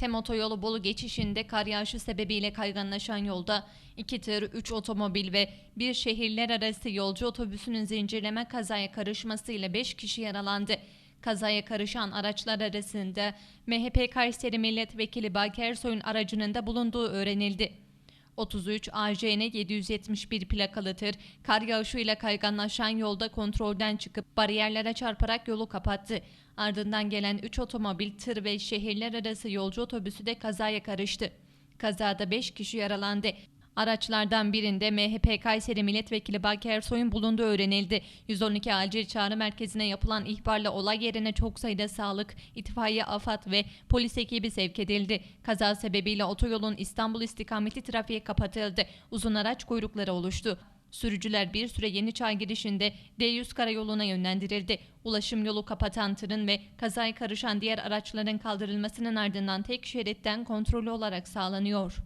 Tem otoyolu Bolu geçişinde kar yağışı sebebiyle kayganlaşan yolda iki tır, üç otomobil ve bir şehirler arası yolcu otobüsünün zincirleme kazaya karışmasıyla 5 kişi yaralandı. Kazaya karışan araçlar arasında MHP Kayseri Milletvekili Baki Ersoy'un aracının da bulunduğu öğrenildi. 33 AJN 771 plakalı tır kar yağışıyla kayganlaşan yolda kontrolden çıkıp bariyerlere çarparak yolu kapattı. Ardından gelen 3 otomobil, tır ve şehirler arası yolcu otobüsü de kazaya karıştı. Kazada 5 kişi yaralandı. Araçlardan birinde MHP Kayseri Milletvekili Baki Ersoy'un bulunduğu öğrenildi. 112 acil çağrı merkezine yapılan ihbarla olay yerine çok sayıda sağlık, itfaiye, AFAD ve polis ekibi sevk edildi. Kaza sebebiyle otoyolun İstanbul istikameti trafiğe kapatıldı. Uzun araç kuyrukları oluştu. Sürücüler bir süre Yeniçay girişinde D100 karayoluna yönlendirildi. Ulaşım yolu kapatan tırın ve kazaya karışan diğer araçların kaldırılmasının ardından tek şeritten kontrollü olarak sağlanıyor.